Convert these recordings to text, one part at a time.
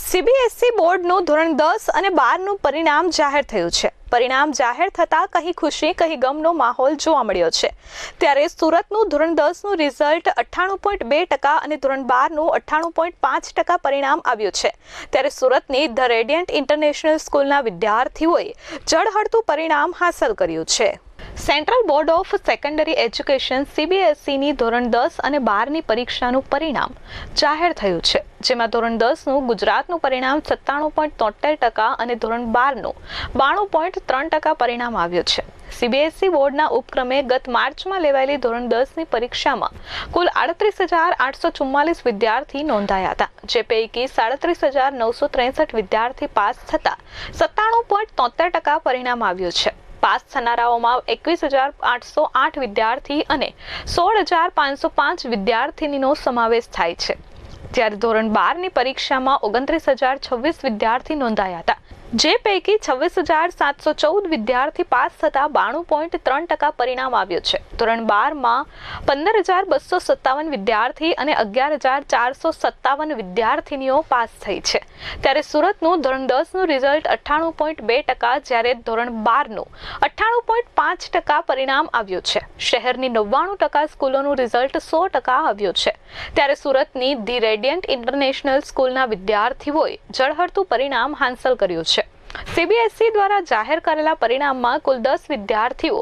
CBSE બોર્ડનું ધોરણ દસ અને બારનું પરિણામ જાહેર થયું છે. પરિણામ જાહેર થતાં કહી ખુશી કહી ગમનો માહોલ જોવા મળ્યો છે. ત્યારે સુરતનું ધોરણ દસનું રિઝલ્ટ અઠ્ઠાણું પોઈન્ટ બે ટકા અને ધોરણ બારનું અઠ્ઠાણું પોઈન્ટ પાંચ ટકા પરિણામ આવ્યું છે. ત્યારે સુરતની ધ રેડિયન્ટ ઇન્ટરનેશનલ સ્કૂલના વિદ્યાર્થીઓએ જળહળતું પરિણામ હાંસલ કર્યું છે. Central board of secondary education સીબીએસઈની ધોરણ દસ અને બારની પરીક્ષાનું પરિણામ જાહેર થયું છે. જેમાં ધોરણ દસનું ગુજરાતનું પરિણામ સત્તાણું પોઈન્ટ તોતેર ટકા અને ધોરણ બારનું બાણું પોઈન્ટ ત્રણ ટકા પરિણામ આવ્યું છે. સીબીએસઈ બોર્ડના ઉપક્રમે ગત માર્ચમાં લેવાયેલી ધોરણ દસની પરીક્ષામાં કુલ આડત્રીસ હજાર આઠસો ચુમ્માલીસ વિદ્યાર્થી નોંધાયા હતા, જે પૈકી સાડત્રીસ હજાર નવસો ત્રેસઠ વિદ્યાર્થી પાસ થતા સત્તાણું પોઈન્ટ તોતેર ટકા પરિણામ આવ્યું છે. પાસ થનારાઓમાં એકવીસ હજાર આઠસો આઠ વિદ્યાર્થી અને સોળ હજાર પાંચસો પાંચ વિદ્યાર્થીનીનો સમાવેશ થાય છે. જ્યારે ધોરણ બારની પરીક્ષામાં ઓગણત્રીસ હજાર છવ્વીસ વિદ્યાર્થી નોંધાયા હતા. જે પૈકી છવ્વીસ હજાર સાતસો ચૌદ વિદ્યાર્થી પાસ થતા બાણું પોઈન્ટ ત્રણ ટકા પરિણામ આવ્યું છે. ધોરણ બારમાં પંદર હજાર બસો સત્તાવન વિદ્યાર્થી અને અગિયાર હજાર ચારસો સત્તાવન વિદ્યાર્થીનીઓ પાસ થઈ છે. ત્યારે સુરતનું ધોરણ દસનું રિઝલ્ટ અઠ્ઠાણું પોઈન્ટ બે ટકા, જ્યારે ધોરણ બારનું અઠ્ઠાણું પોઈન્ટ પાંચ ટકા પરિણામ આવ્યું છે. શહેરની નવ્વાણું ટકા સ્કૂલોનું રિઝલ્ટ સો ટકા આવ્યું છે. ત્યારે સુરતની ધી રેડિયન્ટ ઇન્ટરનેશનલ સ્કૂલના વિદ્યાર્થીઓએ જળહળતું પરિણામ હાંસલ કર્યું છે. સીબીએસઈ દ્વારા જાહેર કરેલા પરિણામમાં કુલ દસ વિદ્યાર્થીઓ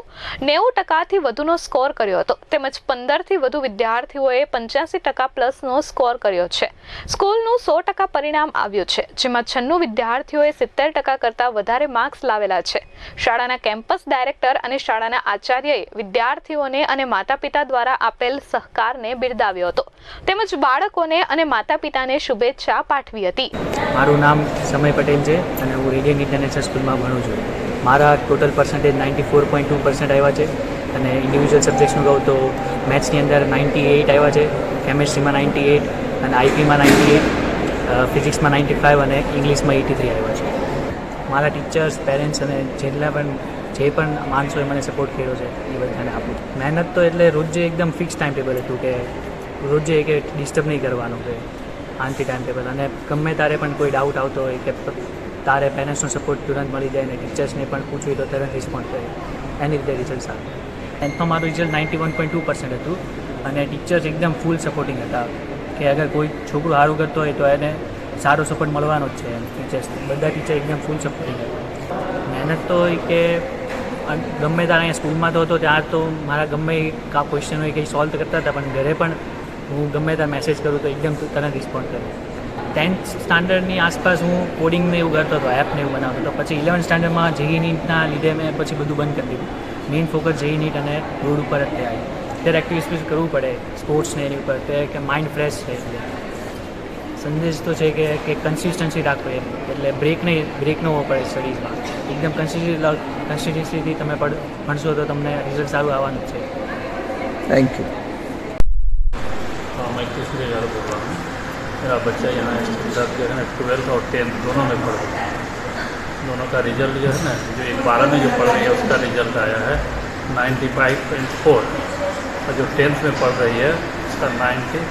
નેવું ટકાથી વધુનો સ્કોર કર્યો હતો. તેમજ પંદરથી વધુ વિદ્યાર્થીઓએ પંચ્યાસી ટકા પ્લસનો સ્કોર કર્યો છે. સ્કૂલનું સો ટકા પરિણામ આવ્યું છે, જેમાં છન્નું વિદ્યાર્થીઓએ સિત્તેર ટકા કરતાં વધારે માર્ક્સ લાવેલા છે. શાળાના કેમ્પસ ડાયરેક્ટર અને શાળાના આચાર્યએ વિદ્યાર્થીઓને અને માતા પિતા દ્વારા આપેલ સહકારને બિરદાવ્યો હતો. તેમજ બાળકોને અને માતા પિતાને શુભેચ્છા પાઠવી હતી. મારું નામ સમય પટેલ છે અને હું રેડિયન્ટ ઇન્ટરનેશનલ સ્કૂલમાં ભણું છું. મારા total percentage ninety four point two percent આવ્યા છે અને ઇન્ડિવિજ્યુઅલ સબ્જેક્ટ્સનું કહું તો મેથ્સની અંદર નાઇન્ટી એઇટ આવ્યા છે કેમેસ્ટ્રીમાં નાઇન્ટી એઇટ અને આઈપીમાં નાઇન્ટી એઇટ ફિઝિક્સમાં નાઇન્ટી ફાઇવ અને ઇંગ્લિશમાં એટી થ્રી આવ્યા છે. મારા ટીચર્સ પેરેન્ટ્સ અને જેટલા પણ, જે પણ માણસોએ મને સપોર્ટ કર્યો છે એ બધાને આપું. મહેનત તો એટલે રોજે એકદમ ફિક્સ ટાઈમ ટેબલ હતું કે રોજે કે ડિસ્ટર્બ નહીં કરવાનું કે આનથી ટાઈમ ટેબલ અને ગમે તારે પણ કોઈ ડાઉટ આવતો હોય કે તારે પેરેન્ટ્સનો સપોર્ટ તુરંત મળી જાય ને ટીચર્સને પણ પૂછવું તો તરત રિસ્પોન્ડ કરે. એની રીતે રિઝલ્ટ સારું. ટેન્થમાં મારું result ninety one point two percent હતું અને ટીચર્સ એકદમ ફૂલ સપોર્ટિંગ હતા. કે અગર કોઈ છોકરું સારું કરતો હોય તો એને સારો સપોર્ટ મળવાનો જ છે એમ ટીચર્સ બધા ટીચર એકદમ ફૂલ સપોર્ટિંગ હતા. મહેનત તો એ કે ગમે ત્યારે અહીંયા સ્કૂલમાં તો હતો, ત્યાં તો મારા ગમે ક્વેશ્ચન હોય કંઈ સોલ્વ કરતા હતા, પણ ઘરે પણ હું ગમે ત્યાં મેસેજ કરું તો એકદમ તરત રિસ્પોન્ડ કરું. ટેન્થ સ્ટાન્ડર્ડની આસપાસ હું કોડિંગને એવું કરતો હતો એપને એવું બનાવતો હતો. પછી ઇલેવન સ્ટાન્ડર્ડમાં જેઈ નીટના લીધે મેં પછી બધું બંધ કરી દીધું. મેઇન ફોકસ જેઈ નીટ અને રોડ ઉપર જ તે આવી અત્યારે એક્ટિવિટીઝ કરવું પડે સ્પોર્ટ્સને એની ઉપર તે કે માઇન્ડ ફ્રેશ છે સંદેશ તો છે કે કે કન્સિસ્ટન્સી રાખવી એમ. એટલે બ્રેક નહીં બ્રેક ન હોવો પડે સ્ટડીઝમાં એકદમ કન્સિસ્ટન્સી કન્સિસ્ટન્સીથી તમે ભણશો તો તમને રિઝલ્ટ સારું આવવાનું છે. થેન્ક યુ मेरा बच्चा यहाँ इधर जो है ना ट्वेल्थ और टेंथ दोनों में पढ़ रहा है। दोनों का रिज़ल्ट जो है ना, जो एक बारह में जो पढ़ रही है, उसका रिज़ल्ट आया है नाइन्टी फाइव पॉइंट फोर और जो टेंथ में पढ़ रही है, उसका ninety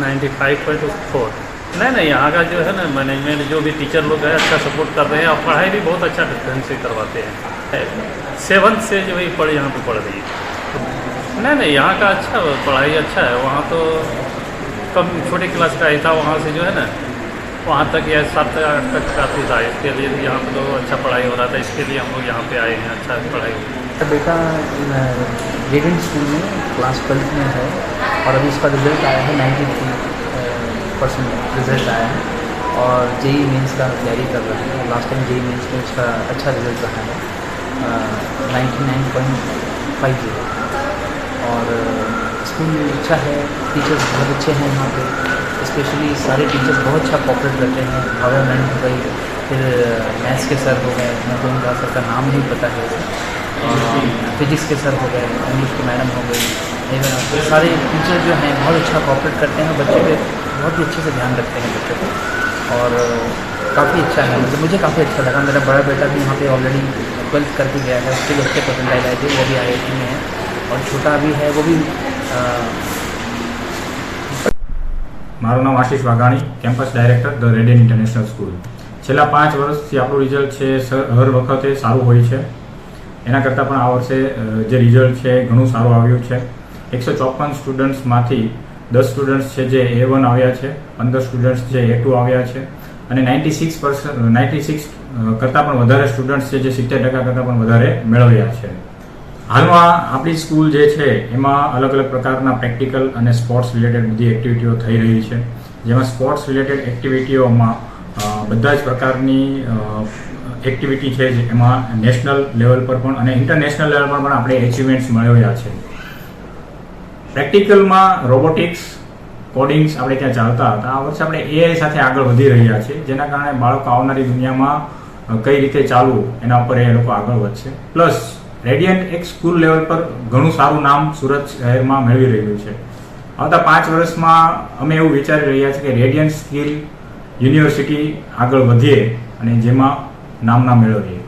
ninety five point four नहीं नहीं, यहाँ का जो है ना मैनेजमेंट जो भी टीचर लोग है अच्छा सपोर्ट कर रहे हैं, और पढ़ाई भी बहुत अच्छा ढंग से करवाते हैं। सेवन्थ से जो है पढ़, यहाँ पर पढ़ रही है। नहीं नहीं, यहाँ का अच्छा पढ़ाई अच्छा है, वहाँ तो कम छोटे क्लास का ही था, वहाँ से जो है ना, वहाँ तक या सात, आठ तक काफ़ी था। इसके लिए यहाँ पर तो अच्छा पढ़ाई हो रहा था, इसके लिए हम लोग यहाँ पे आए हैं अच्छा पढ़ाई हो है। बेटा रेडियंट स्कूल में क्लास ट्वेल्थ में है, और अभी इसका रिज़ल्ट आया है नाइन्टी थ्री परसेंट रिज़ल्ट आया है, और जेई मेंस का तैयारी कर रहा है। लास्ट टाइम जेई मेंस में उसका अच्छा रिज़ल्ट रहा है ninety nine point five zero. और स्कूल में अच्छा है, टीचर्स बहुत अच्छे हैं यहाँ पे। स्पेशली सारे टीचर्स बहुत अच्छा कॉपरेट करते हैं। भावे मैम हो गई फिर मैथ्स के सर हो गए। मैं तो उनका सर का नाम नहीं पता है। फिजिक्स के सर हो गए इंग्लिश की मैडम हो गई सारे टीचर जो हैं, बहुत अच्छा कॉपरेट करते हैं बच्चे पे बहुत ही अच्छे से ध्यान रखते हैं बच्चों को और काफ़ी अच्छा है। मतलब मुझे काफ़ी अच्छा लगा। मेरा बड़ा बेटा भी यहाँ पे ऑलरेडी ट्वेल्थ करके गया है। उसके लिए अच्छे परसेंटाइल आए थे, वो भी आई में है। और छोटा भी है, वो भी મારું નામ Ashish Vaghani, campus director, the Radiant International School. છેલ્લા પાંચ વર્ષથી આપણું રિઝલ્ટ છે હર વખતે સારું હોય છે. એના કરતાં પણ આ વર્ષે જે રિઝલ્ટ છે, ઘણું સારું આવ્યું છે. એકસો ચોપન સ્ટુડન્ટ્સમાંથી દસ સ્ટુડન્ટ્સ છે જે એ વન આવ્યા છે, પંદર સ્ટુડન્ટ્સ જે એ ટુ આવ્યા છે. અને ninety six percent ninety six કરતાં પણ વધારે સ્ટુડન્ટ્સ છે જે સિત્તેર ટકા કરતાં પણ વધારે મેળવ્યા છે. હાલમાં આપણી સ્કૂલ જે છે, એમાં અલગ અલગ પ્રકારના પ્રેક્ટિકલ અને સ્પોર્ટ્સ રિલેટેડ બધી એક્ટિવિટીઓ થઈ રહી છે. જેમાં સ્પોર્ટ્સ રિલેટેડ એક્ટિવિટીઓમાં બધા જ પ્રકારની એક્ટિવિટી છે એમાં નેશનલ લેવલ પર પણ અને ઇન્ટરનેશનલ લેવલ પર પણ આપણે એચિવમેન્ટ્સ મેળવ્યા છે. પ્રેક્ટિકલમાં રોબોટિક્સ, કોડિંગ્સ આપણે ત્યાં ચાલતા હતા. આ વર્ષે આપણે એઆઈ સાથે આગળ વધી રહ્યા છે જેના કારણે બાળકો આવનારી દુનિયામાં કઈ રીતે ચાલવું, એના ઉપર એ લોકો આગળ વધશે. પ્લસ રેડિયન્ટ એક સ્કૂલ લેવલ પર ઘણું સારું નામ સુરત શહેરમાં મેળવી રહ્યું છે. આવતા પાંચ વર્ષમાં અમે એવું વિચારી રહ્યા છીએ કે રેડિયન્ટ સ્કિલ યુનિવર્સિટી આગળ વધીએ અને જેમાં નામના મેળવીએ.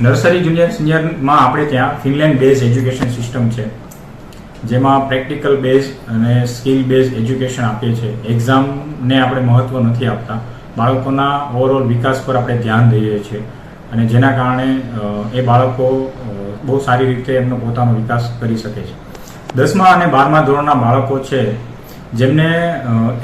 નર્સરી જુનિયર સિનિયરમાં આપણે ત્યાં ફિનલેન્ડ બેઝ એજ્યુકેશન સિસ્ટમ છે, જેમાં પ્રેક્ટિકલ બેઝ અને સ્કિલ બેઝ એજ્યુકેશન આપીએ છીએ. એક્ઝામને આપણે મહત્ત્વ નથી આપતા. બાળકોના ઓવરઓલ વિકાસ પર આપણે ધ્યાન દઈએ છીએ. અને જેના કારણે એ બાળકો બહુ સારી રીતે એમનો પોતાનો વિકાસ કરી શકે છે. દસમા અને બારમા ધોરણના બાળકો છે, જેમને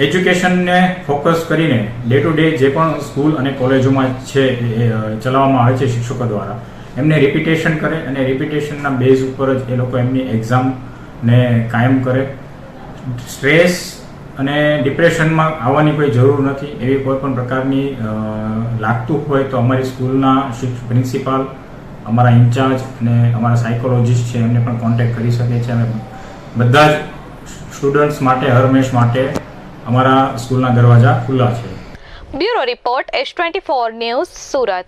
એજ્યુકેશનને ફોકસ કરીને ડે ટુ ડે જે પણ સ્કૂલ અને કોલેજોમાં છે એ ચલાવવામાં આવે છે શિક્ષકો દ્વારા, એમને રિપીટેશન કરે અને રિપીટેશનના બેઝ ઉપર જ એ લોકો એમની એક્ઝામને કાયમ કરે. સ્ટ્રેસ અને ડિપ્રેશનમાં આવવાની કોઈ જરૂર નથી, એવી કોઈ પણ પ્રકારની લાગતું હોય તો અમારી સ્કૂલના પ્રિન્સિપાલ અમારા ઇન્ચાર્જ અને અમારા સાયકોલોજીસ્ટ છે, એમને પણ કોન્ટેક્ટ કરી શકે છે. અને બધા જ સ્ટુડન્ટ્સ માટે, હરમેશ માટે અમારા સ્કૂલના દરવાજા ખુલ્લા છે. Bureau report, S twenty four news, Surat.